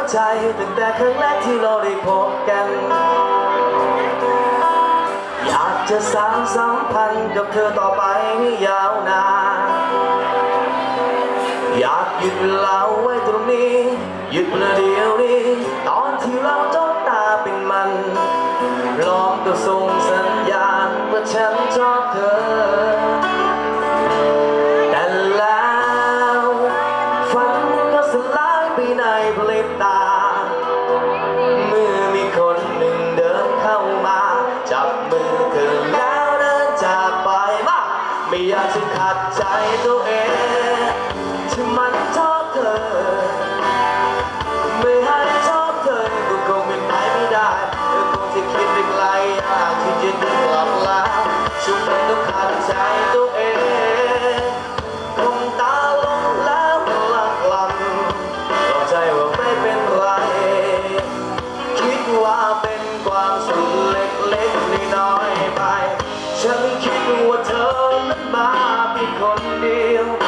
ตั้งแต่ครั้งแรกที่เราได้พบกัน อยากจะสานสัมพันธ์กับเธอต่อไปให้ยาวนานอยากหยุดเวลาไว้ตรงนี้หยุดประเดียวนี้ตอนที่เราจ้องตาเป็นมันพร้อมกับส่งสัญญาณว่าฉันชอบเธอ ดใจตัวเองที่มันชอบเธอ ไม่ให้ชอบเธอก็คงเป็นไปไม่ได้เธอคงจะคิดไปไกลอยากที่จะดึงกลับแล้วช่วงนั้นต้องขัดใจตัวเอง ฉันคิดว่าเธอนั้นมาเพียงคนเดียว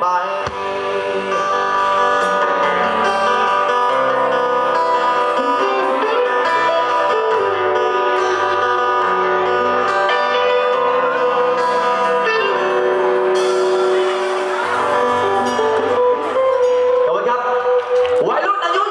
Bye.